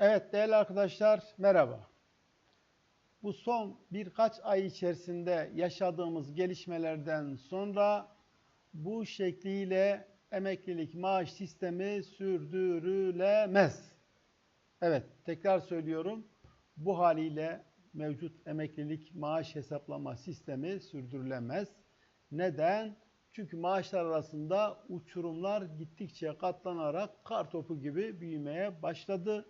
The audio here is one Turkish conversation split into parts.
Evet değerli arkadaşlar merhaba. Bu son birkaç ay içerisinde yaşadığımız gelişmelerden sonra bu şekliyle emeklilik maaş sistemi sürdürülemez. Evet tekrar söylüyorum. Bu haliyle mevcut emeklilik maaş hesaplama sistemi sürdürülemez. Neden? Çünkü maaşlar arasında uçurumlar gittikçe katlanarak kar topu gibi büyümeye başladı.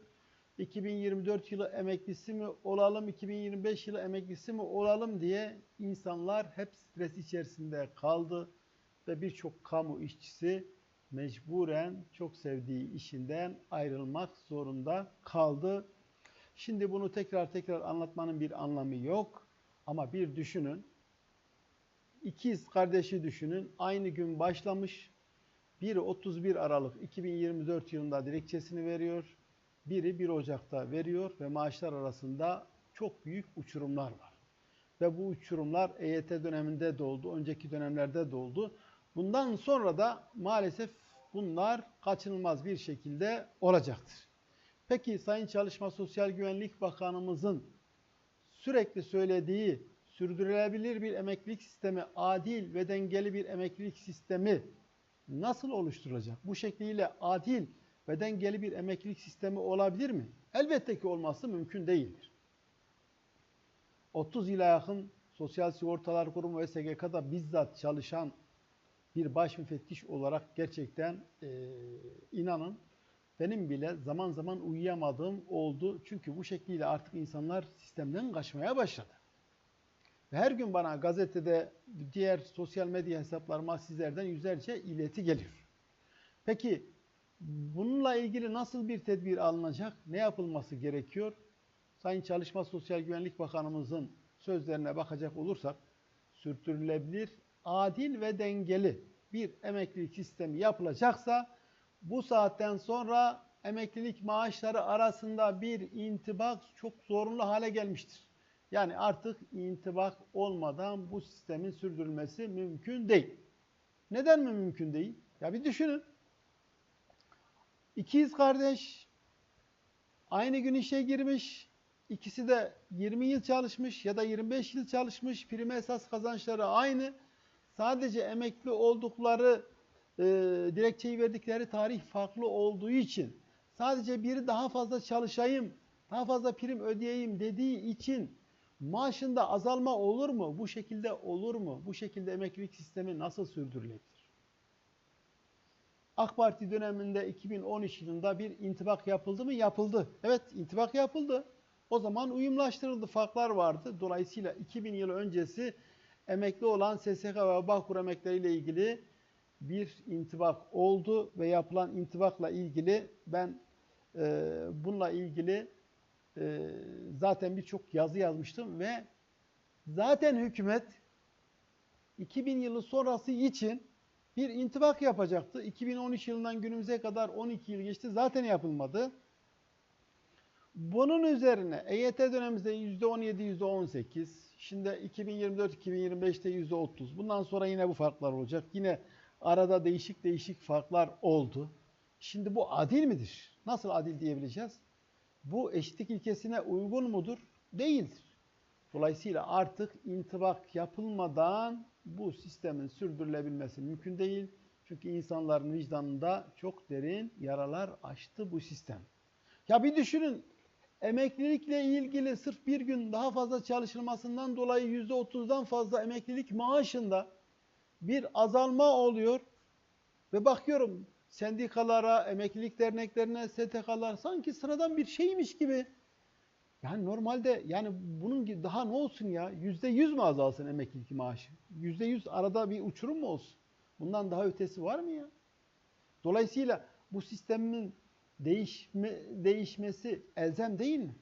2024 yılı emeklisi mi olalım, 2025 yılı emeklisi mi olalım diye insanlar hep stres içerisinde kaldı ve birçok kamu işçisi mecburen çok sevdiği işinden ayrılmak zorunda kaldı. Şimdi bunu tekrar tekrar anlatmanın bir anlamı yok ama bir düşünün. İkiz kardeşi düşünün. Aynı gün başlamış. Biri 31 Aralık 2024 yılında dilekçesini veriyor. Biri 1 Ocak'ta veriyor ve maaşlar arasında çok büyük uçurumlar var. Ve bu uçurumlar EYT döneminde de oldu, önceki dönemlerde de oldu. Bundan sonra da maalesef bunlar kaçınılmaz bir şekilde olacaktır. Peki Sayın Çalışma Sosyal Güvenlik Bakanımızın sürekli söylediği sürdürülebilir bir emeklilik sistemi, adil ve dengeli bir emeklilik sistemi nasıl oluşturulacak? Bu şekliyle adil ve dengeli bir emeklilik sistemi olabilir mi? Elbette ki olması mümkün değildir. 30 yıla yakın Sosyal Sigortalar Kurumu ve SGK'da bizzat çalışan bir baş müfettiş olarak gerçekten e, inanın benim bile zaman zaman uyuyamadığım oldu. Çünkü bu şekliyle artık insanlar sistemden kaçmaya başladı. Ve her gün bana gazetede, diğer sosyal medya hesaplarıma sizlerden yüzlerce ileti geliyor. Peki bununla ilgili nasıl bir tedbir alınacak? Ne yapılması gerekiyor? Sayın Çalışma Sosyal Güvenlik Bakanımızın sözlerine bakacak olursak sürdürülebilir, adil ve dengeli bir emeklilik sistemi yapılacaksa bu saatten sonra emeklilik maaşları arasında bir intibak çok zorunlu hale gelmiştir. Yani artık intibak olmadan bu sistemin sürdürülmesi mümkün değil. Neden mi mümkün değil? Ya bir düşünün. İkiz kardeş aynı gün işe girmiş. İkisi de 20 yıl çalışmış ya da 25 yıl çalışmış. Prim esas kazançları aynı. Sadece emekli oldukları, e, dilekçeyi verdikleri tarih farklı olduğu için sadece biri daha fazla çalışayım, daha fazla prim ödeyeyim dediği için maaşında azalma olur mu? Bu şekilde olur mu? Bu şekilde emeklilik sistemi nasıl sürdürülebilir? AK Parti döneminde 2013 yılında bir intibak yapıldı mı? Yapıldı. Evet intibak yapıldı. O zaman uyumlaştırıldı. Farklar vardı. Dolayısıyla 2000 yıl öncesi emekli olan SSK ve Bağkur emekleriyle ilgili bir intibak oldu ve yapılan intibakla ilgili ben e, bununla ilgili e, zaten birçok yazı yazmıştım ve zaten hükümet 2000 yılı sonrası için bir intibak yapacaktı. 2013 yılından günümüze kadar 12 yıl geçti. Zaten yapılmadı. Bunun üzerine EYT dönemimizde %17, %18. Şimdi 2024-2025'te %30. Bundan sonra yine bu farklar olacak. Yine arada değişik değişik farklar oldu. Şimdi bu adil midir? Nasıl adil diyebileceğiz? Bu eşitlik ilkesine uygun mudur? Değildir. Dolayısıyla artık intibak yapılmadan bu sistemin sürdürülebilmesi mümkün değil. Çünkü insanların vicdanında çok derin yaralar açtı bu sistem. Ya bir düşünün emeklilikle ilgili sırf bir gün daha fazla çalışılmasından dolayı %30'dan fazla emeklilik maaşında bir azalma oluyor. Ve bakıyorum sendikalara, emeklilik derneklerine, STK'lar sanki sıradan bir şeymiş gibi. Yani normalde yani bunun daha ne olsun ya? Yüzde yüz mü azalsın emeklilik maaşı? Yüzde yüz arada bir uçurum mu olsun? Bundan daha ötesi var mı ya? Dolayısıyla bu sistemin değişme, değişmesi elzem değil mi?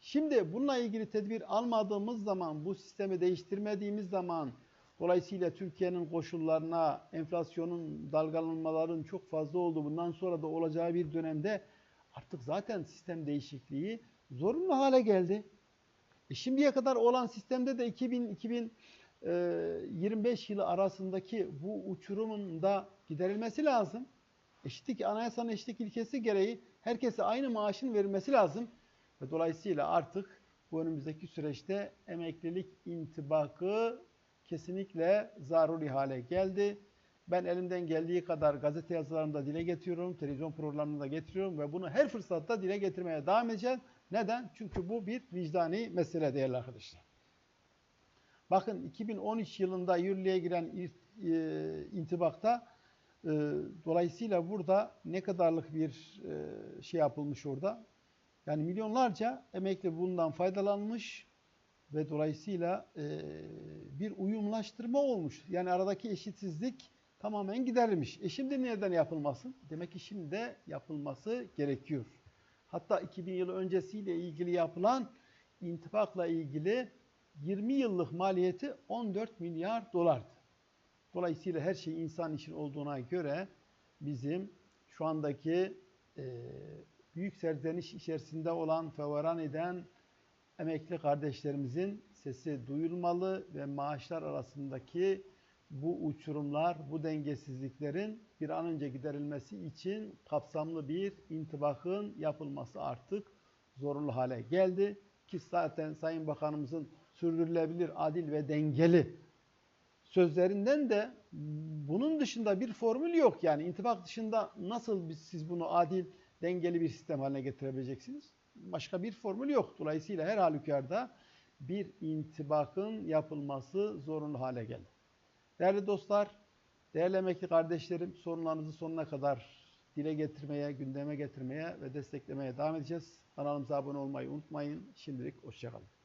Şimdi bununla ilgili tedbir almadığımız zaman, bu sistemi değiştirmediğimiz zaman dolayısıyla Türkiye'nin koşullarına, enflasyonun dalgalanmaların çok fazla olduğu bundan sonra da olacağı bir dönemde artık zaten sistem değişikliği zorunlu hale geldi. E şimdiye kadar olan sistemde de 2000-2025 yılı arasındaki bu uçurumun da giderilmesi lazım. Eşitlik, anayasanın eşitlik ilkesi gereği herkese aynı maaşın verilmesi lazım. Ve dolayısıyla artık bu önümüzdeki süreçte emeklilik intibakı kesinlikle zaruri hale geldi. Ben elimden geldiği kadar gazete yazılarımda dile getiriyorum, televizyon programlarında getiriyorum ve bunu her fırsatta dile getirmeye devam edeceğim. Neden? Çünkü bu bir vicdani mesele değerli arkadaşlar. Bakın 2013 yılında yürürlüğe giren ir- e, intibakta e, dolayısıyla burada ne kadarlık bir e, şey yapılmış orada? Yani milyonlarca emekli bundan faydalanmış ve dolayısıyla bir uyumlaştırma olmuş. Yani aradaki eşitsizlik tamamen giderilmiş. E şimdi neden yapılmasın? Demek ki şimdi de yapılması gerekiyor. Hatta 2000 yıl öncesiyle ilgili yapılan intibakla ilgili 20 yıllık maliyeti 14 milyar dolardı. Dolayısıyla her şey insan için olduğuna göre bizim şu andaki e, büyük serzeniş içerisinde olan, feveran eden emekli kardeşlerimizin sesi duyulmalı ve maaşlar arasındaki bu uçurumlar, bu dengesizliklerin bir an önce giderilmesi için kapsamlı bir intibakın yapılması artık zorunlu hale geldi. Ki zaten Sayın Bakanımızın sürdürülebilir, adil ve dengeli sözlerinden de bunun dışında bir formül yok. Yani intibak dışında nasıl siz bunu adil, dengeli bir sistem haline getirebileceksiniz? Başka bir formül yok. Dolayısıyla her halükarda bir intibakın yapılması zorunlu hale geldi. Değerli dostlar, değerli emekli kardeşlerim, sorunlarınızı sonuna kadar dile getirmeye, gündeme getirmeye ve desteklemeye devam edeceğiz. Kanalımıza abone olmayı unutmayın. Şimdilik hoşçakalın.